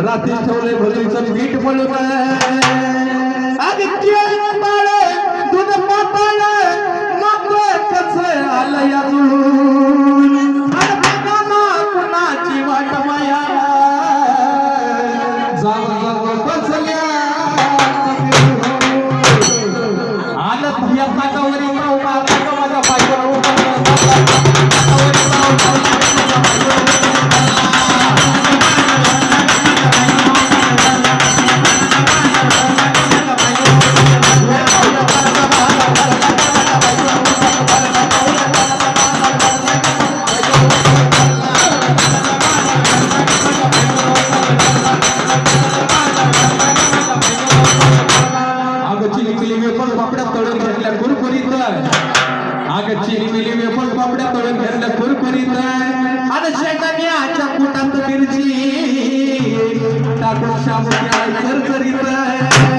रात्री ठेवले भरीचं पीठ म्हणून आदित्य अगं चिली चिली वेफर पापड्या तळून घेतल्या कुरकुरीत अगं चिली चिली वेफर पापड्या तळून घेतल्या कुरकुरीत आणि शेटाण्याच्या पोटात मिरची टाकून शाबुच्या सरसरीत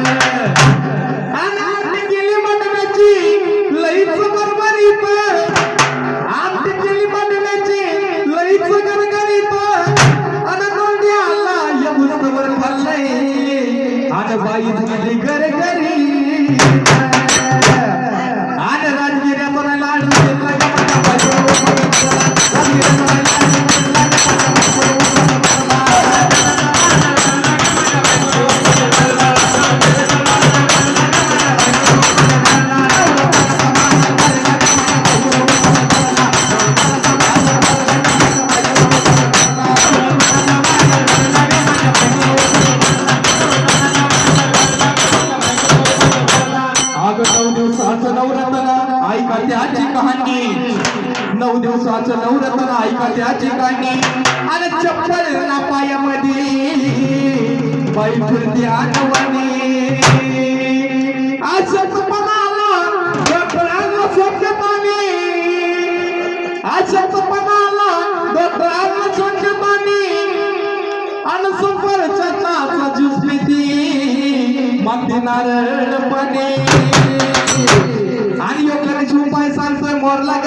दिवसाचं नवरत्न ऐका त्याची कहाणी. नऊ दिवसाचं नवरत्न ऐका त्याची कहाणी. आणि चप्पल ना पायामध्ये. बाई फिरती आठवणी. आज पणाला डोकळाला स्वच्छ पाणी आज पणाला डोकळाला स्वच्छ पाणी आणि सुपर चाचा माती नारळ आणि योग्य उपाय सांगतोय मोरला